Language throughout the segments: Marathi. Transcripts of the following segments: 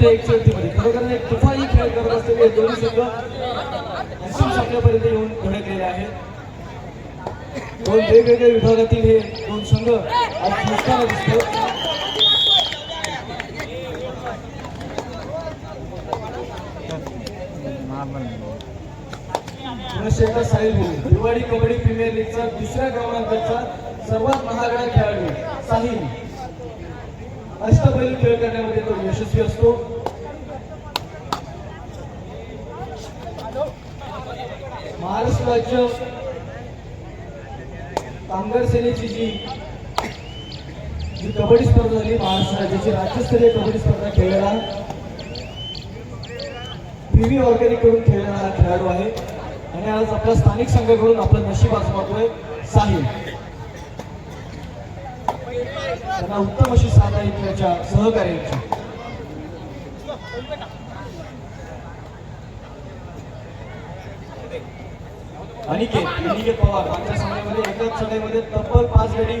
सात विरुद्ध एक चौथीमध्ये म्हणजे. खरोखर एक तुफानी खेळ करत असलेले दोन्ही संघ अंतिम सामन्यापर्यंत येऊन धडकलेले आहेत. दोन वेगवेगळ्या विभागातील हे दोन संघ आज दिसताना दिसतो पुन्हा एकदा साहिल दिवाळी कबड्डी प्रीमियर लीगचा दुसऱ्या क्रमांकाचा सर्वात महागडा खेळाडू साहिल. अष्टपैलू खेळ करण्यामध्ये तो यशस्वी असतो. महाराष्ट्र राज्य कामगार सेनेची जी जी कबड्डी स्पर्धा झाली महाराष्ट्र राज्याची राज्यस्तरीय कबड्डी स्पर्धा खेळलेला पी व्ही ऑर्गॅनिककडून खेळणारा खेळाडू आहे. आणि आज आपल्या स्थानिक संघाकडून आपलं नशीब आजमावतोय साहिल. त्यांना उत्तम अशी साथ आहे त्याच्या सहकार्याची अनिकेत अनिकेत पवार आमच्या समाजामध्ये एकाच चढाईमध्ये तब्बल पाच गडी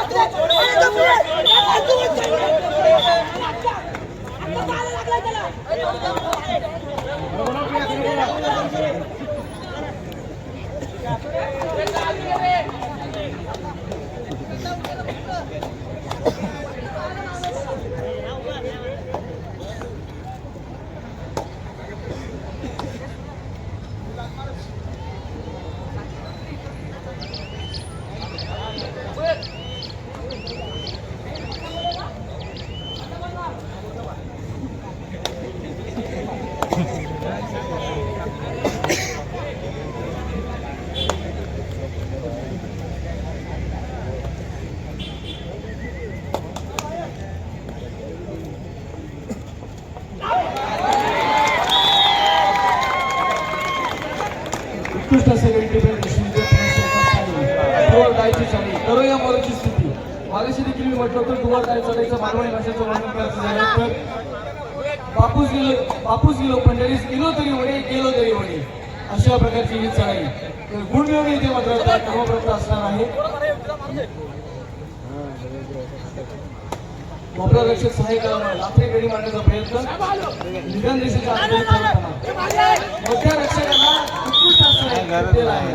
उत्कृष्ट असे वेगवेगळे डायची चाली करो या मोराची स्थिती मागाशी देखील मी म्हटलं होतं डुवा डाय चढायचं मालवणी बापूस गेलो बापूस गेलो पंढरीस गेलो तरी वडे गेलो तरी वडे अशा प्रकारची ही चढाई तर गुण मिळवणे इथे मात्र क्रमप्राप्त असणार आहे. मोकळा रक्षक सहाय्यक लाथरे गडी मारण्याचा प्रयत्न. निधन करताना मोठ्या रक्षकांना उत्कृष्ट आहे.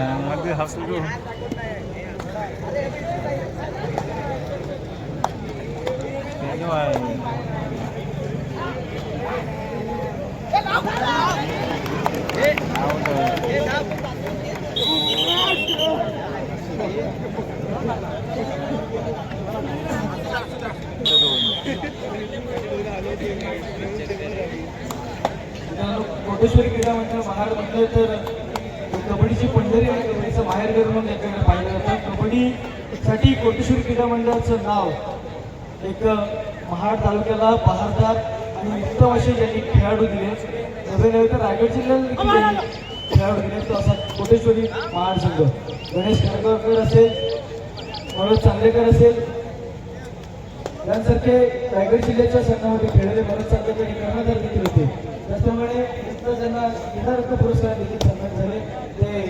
कोटेश्वरी क्रीडा मंडळ महाड म्हटलं तर कबड्डीची पंढरी आणि कबड्डीचं माहेरघर म्हणून याच्याकडे पाहिलं जातं. कबड्डीसाठी कोटेश्वरी क्रीडा मंडळाचं नाव एक महाड तालुक्याला बहारदार आणि उत्तम असे ज्यांनी खेळाडू दिले नव्हे नव्हे तर रायगड जिल्ह्याला देखील त्यांनी खेळाडू दिले तो असा कोटेश्वरी महाड संघ गणेश खारकर असेल मनोज चांदेकर असेल यांसारखे रायगड जिल्ह्याच्या संघामध्ये खेळलेले बरेच चांगले आणि कर्णधार देखील होते. त्याचप्रमाणे इतर ज्यांना यथार्थ पुरस्कार देखील सन्मान झाले ते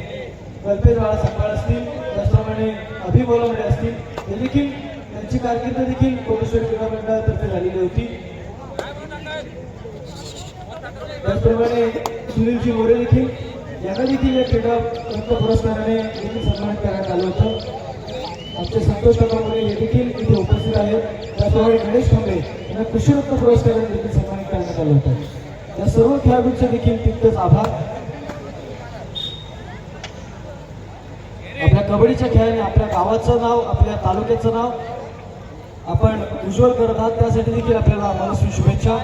कल्पेश बाळा सकाळ असतील त्याचप्रमाणे अभिबोलवडे असतील हे देखील त्यांची कारकीर्द देखील कोटेश्वर क्रीडा मंडळातर्फे झालेली होती. त्याचप्रमाणे सुनीलजी मोरे देखील यांना देखील या क्रीडा पुरस्काराने देखील सन्मानित करण्यात आलं होतं. आमचे संतोष काकामुळे हे देखील इथे उपस्थित आहेत त्याचप्रमाणे गणेश खांबे यांना कृषीरत्न पुरस्काराने देखील सन्मानित करण्यात आलं होतं. या सर्व खेळाडूंचे देखील तितकंच आभार. आपल्या कबड्डीच्या खेळाने आपल्या गावाचं नाव आपल्या तालुक्याचं नाव आपण उज्ज्वल करत आहात. त्यासाठी देखील आपल्याला मनस्वी शुभेच्छा.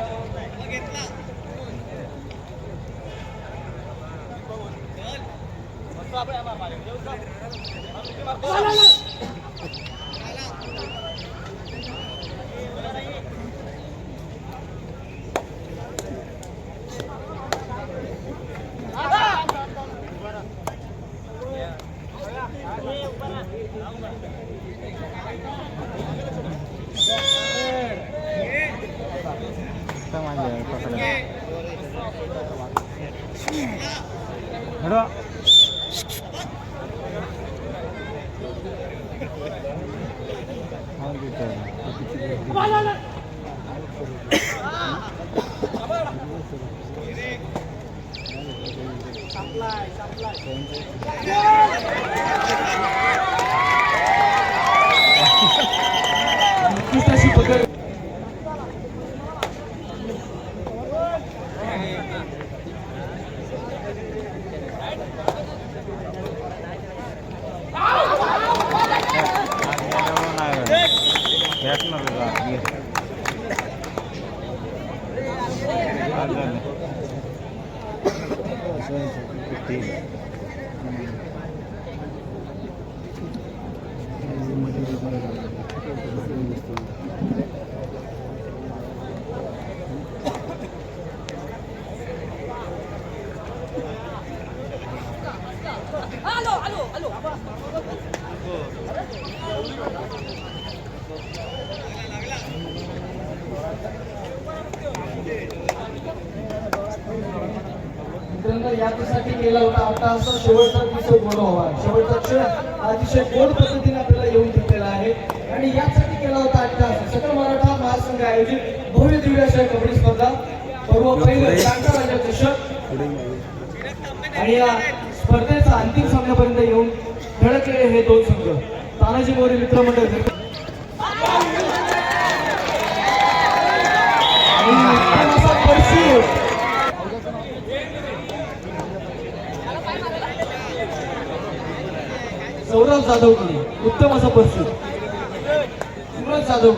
उत्कृष्ट याच्यासाठी केला होता. आता असा शेवटचा दिवस व्हावा शेवटचा क्षण अतिशय गोड पद्धतीने आपल्याला येऊन ठेवलेला आहे. आणि यासाठी केला होता अट्टास सकल मराठा महासंघ आयोजित भव्य दिव्य अशा कबड्डी स्पर्धा. पर्व पहिलं चांगला राजा चषक आणि या स्पर्धेचा अंतिम सामन्यापर्यंत येऊन धडकलेले हे दोन संघ. तानाजी मोरे मित्रमंडळ आणि उत्तम असा परशू सौरभ जाधवकडून उत्तम असा परशू सुरज जाधव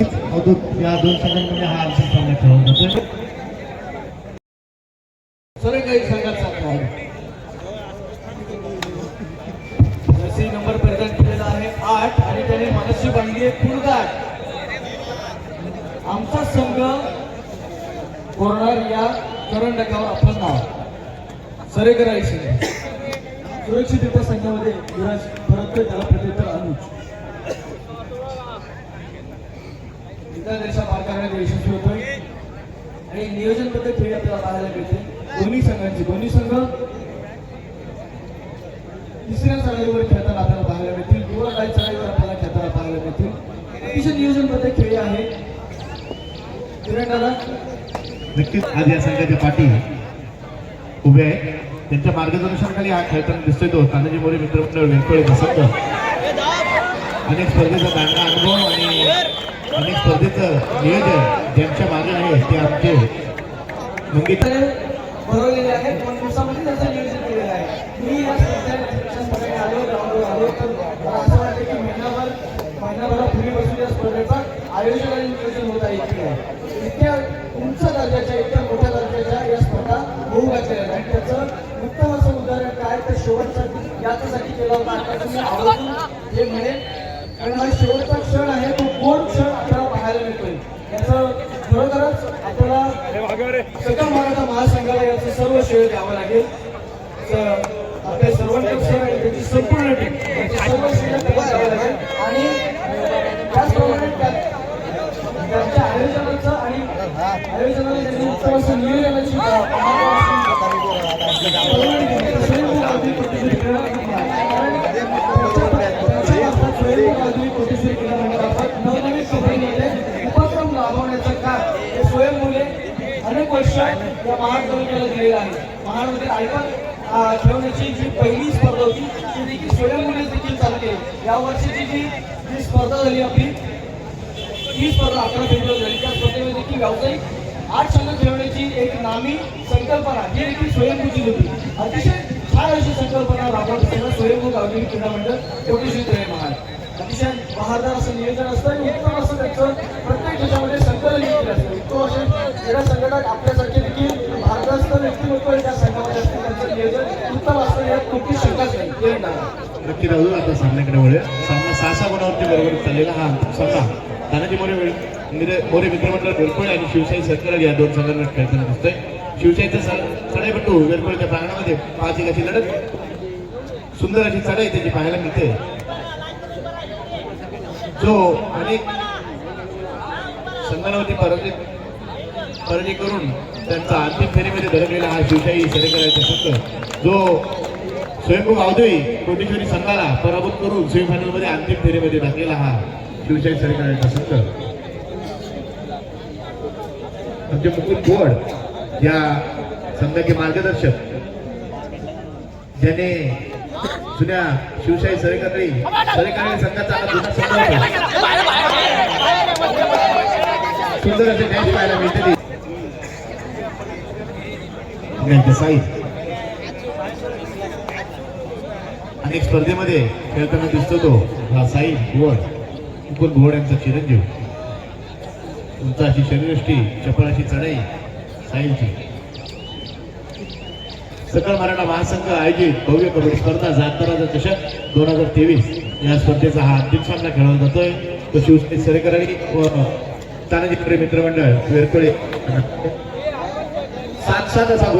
कडून अवधूत या दोन संघांमध्ये हा सामना सर्व काही संघात आहे. नंबर परिधान केलेला आहे आठ आणि त्याने मनस्वी बांधली आहे कुरदाट आमचा संघ कोरणार या करंडकावर आपण नाव सरेकर सुरक्षित नियोजनबद्ध खेळ आपल्याला पाहायला मिळते. दोन्ही संघांची दोन्ही संघ तिसऱ्या चढाईवर खेळताना आपल्याला पाहायला मिळतील. किंवा काही चढाईवर आपल्याला खेळताना पाहायला मिळतील. अतिशय नियोजनबद्ध खेळ आहे. तिरंगाला नक्कीच आज या संघाचे पाठी उभे आहेत. त्यांच्या मार्गदर्शनाखाली हा खेळताना दिसतोय तो. तानाजी मोरे मित्रमंडळ वेंकळे संघ अनेक स्पर्धेचा चांगला अनुभव आणि अनेक स्पर्धेचं नियोजन ज्यांच्या मागे आहे ते आमचे मंगेश इथे आहे दोन दिवसामध्ये त्याचं नियोजन केलेलं आहे. मी या स्पर्धेच्या स्पर्धेत आलो ग्राउंडवर आलो तर मला असं वाटतं की महिनाभर महिनाभरापूर्वी बसून या स्पर्धेचा आयोजन आणि नियोजन होत आहे इथे. इतक्या उंच दर्जाच्या इतक्या मोठ्या दर्जाच्या या स्पर्धा होऊ घातलेल्या आहेत आणि त्याचं उत्तम असं उदाहरण काय? तर शेवटचा याच्यासाठी केला होता. आता तुम्ही आवर्जून हे म्हणेल कारण हा शेवटचा श्रेय द्यावं लागेल. आपल्या त्याची संपूर्ण टीम सर्व श्रेय द्यावं लागेल. आणि त्याचप्रमाणे त्यांच्या आयोजनाचं आणि आयोजनाला त्यांनी उत्तम असं महाड तालुक्याला दिलेलं आहे. महाडमध्ये आयकॉन खेळण्याची जी पहिली स्पर्धा होती ती देखील स्वयंभूने देखील चालते या वर्षीची जी जी स्पर्धा झाली आपली ही स्पर्धा अकरा फेब्रुवारी झाली. त्या स्पर्धेमध्ये देखील व्यावसायिक आठ संघ खेळवण्याची एक नामी संकल्पना जी देखील स्वयंभूची होती. अतिशय छान अशी संकल्पना राबवत असताना स्वयंभू गावठी क्रीडा मंडळ कोटेश्वर तळे महाल अतिशय बहादार असं नियोजन असतं. आणि उत्तम असं त्याचं प्रत्येक ह्याच्यामध्ये संकलन केलं असतं. उत्तम असे क्रीडा संघटक आपल्यासारखे देखील भारदस्त व्यक्तिमत्व त्या संघामध्ये असते त्यांचं नियोजन उत्तम असतं यात कुठली शंकाच नाही किरण नक्की राहू आता सामन्याकडे वळूया सामना सहा सहा गुणावरती बरोबर चाललेला हा सामना तानाजी मोरे मिरे- मोरे मित्रमंडळ वेलकोळे आणि शिवशाही सरकार या दोन संघांना खेळताना दिसतोय शिवशाहीचा स- चढाईपट्टू वेलकोळीच्या प्रांगणामध्ये पाच एक अशी लढत सुंदर अशी चढाई त्याची पाहायला मिळते जो अनेक संघांवरती पराजित पराजय करून त्यांचा अंतिम फेरीमध्ये धडकलेला हा शिवशाही सरेकरांचा संघ जो स्वयंभू गावदेवी कोटेश्वरी संघाला पराभूत करून सेमीफायनलमध्ये अंतिम फेरीमध्ये टाकलेला हा शिवशाही सरकारचा संघ. आमचे मुकुल गोड या संघाचे मार्गदर्शक. ज्याने जुन्या शिवशाही सरकारी सरकारी संघाचा जुना संघ सुंदर असे मॅच पाहायला मिळते त्यांच्या साईज अनेक स्पर्धेमध्ये खेळताना दिसतो तो हा साई घोड मुकुंद घोड यांचा चिरंजीव. उंच अशी शरीरष्टी चढाई साईलची सकल मराठा महासंघ आयोजित भव्य कबड्डी स्पर्धा जागताराचा चषक दोन हजार तेवीस. या स्पर्धेचा हा अंतिम सामना खेळवला जातोय. तो शिवसेने सरेकरांनी व तानाजी प्रेम मित्रमंडळ वेरकोळे सात सात असा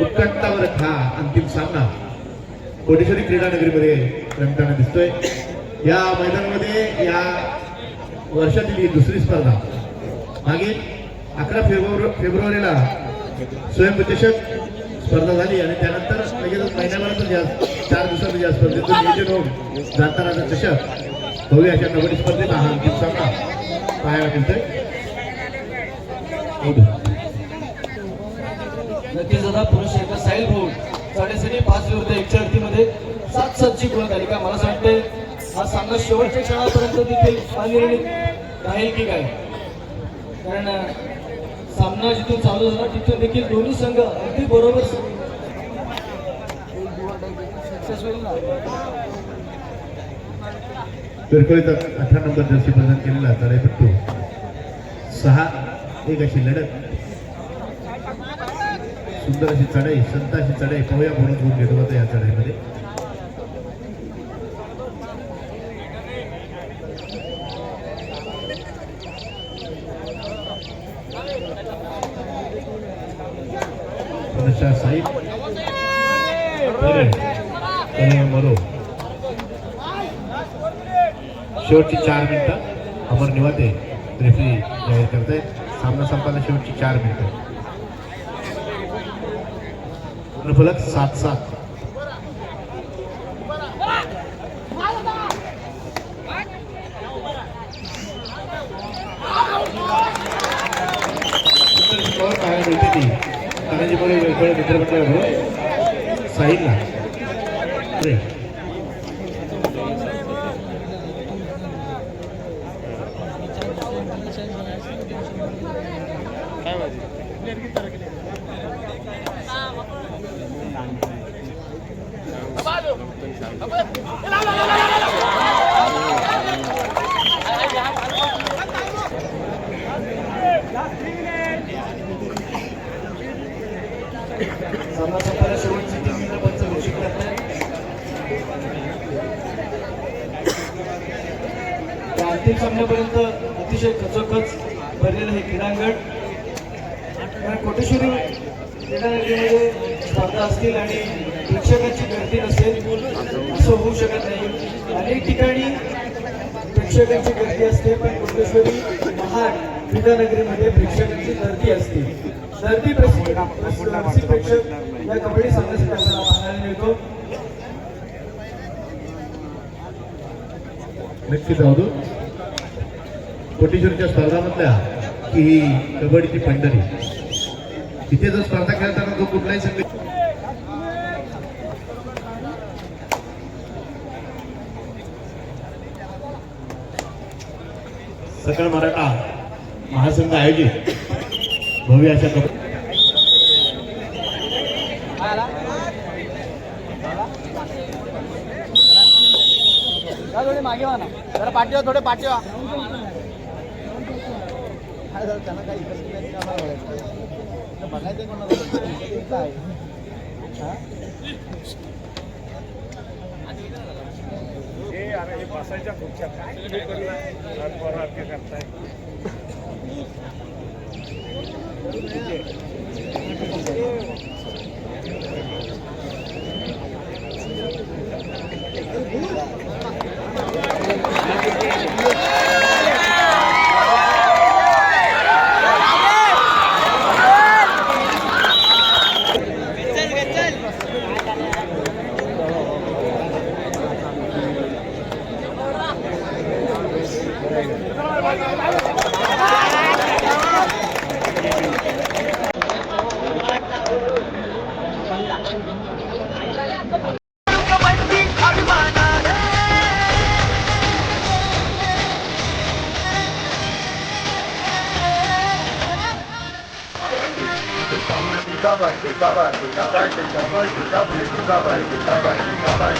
उत्कंठावर हा अंतिम सामना. कोटेश्वरी क्रीडा नगरीमध्ये रंगताना दिसतोय. या मैदानामध्ये या वर्षातील ही दुसरी स्पर्धा. मागे अकरा फेब्रुवारी फेब्रुवारीला स्वयंप्रतिषक स्पर्धा झाली आणि त्यानंतर लगेच महिन्याभरातच या चार दिवसात या स्पर्धेतून नियोजन होऊन जातानाचा चषक भव्य अशा कबड्डी स्पर्धेला हा अंतिम सामना पाहायला मिळतोय. हो, नक्कीच दादा पुरुष एका साईल भाऊ साडेसरी पाच विरुद्ध एकशे मध्ये सात सातची गुणतालिका मला सांगते हा सामना शेवटच्या क्षणापर्यंत देखील अनिर्णित राहील की काय? कारण सामना जिथून चालू झाला तिथून देखील दोन्ही संघ अगदी बरोबर सक्सेस अठरा नंबर जर्सी प्रदान केलेला चढाईपट्टू सहा एक अशी लढत. सुंदर अशी चढाई संत अशी चढाई पाहूया म्हणून गुण घेतो होता या चढाईमध्ये. शेवटची चार मिनिटं. अमर निवाते रेफरी जाहीर करतायत. सामना संपायला शेवटची चार मिनिटं. फलक सात सात सुंदर अशी कव्हर पाहायला मिळते ती तानाजीमुळे वेगवेगळे मित्रमंडळ साहिलला अरे सामना संपायला शेवटची तीन मिनिटं पंच घोषित करतायत त्या अंतिम सामन्यापर्यंत अतिशय खचोखच भरलेलं हे क्रीडांगण कारण कोटेश्वरी क्रीडानगरीमध्ये स्पर्धा असतील आणि प्रेक्षकांची गर्दी नसेल असं होऊ शकत नाही अनेक ठिकाणी प्रेक्षकांची गर्दी असते. महाड विद्यानगरीमध्ये प्रेक्षकांची गर्दी असते गर्दी प्रेक्षक प्रेक्षक या कबड्डी सामन्यासाठी आपल्याला पाहायला मिळतो. नक्कीच जाऊ कोटेश्वरच्या स्पर्धामधल्या की ही कबड्डीची पंढरी. तिथे जो स्पर्धा खेळताना तो कुठलाही संघ सकळ मराठा महासंघ आयोजित. भव्य अशा कबड्डी थोडे मागे वा ना जरा पाठी थोडे पाठीवा त्यांना काही बघायचं कोणाला तुम्ही आ रहे बसायच्या खुर्च्या काय करताय करताय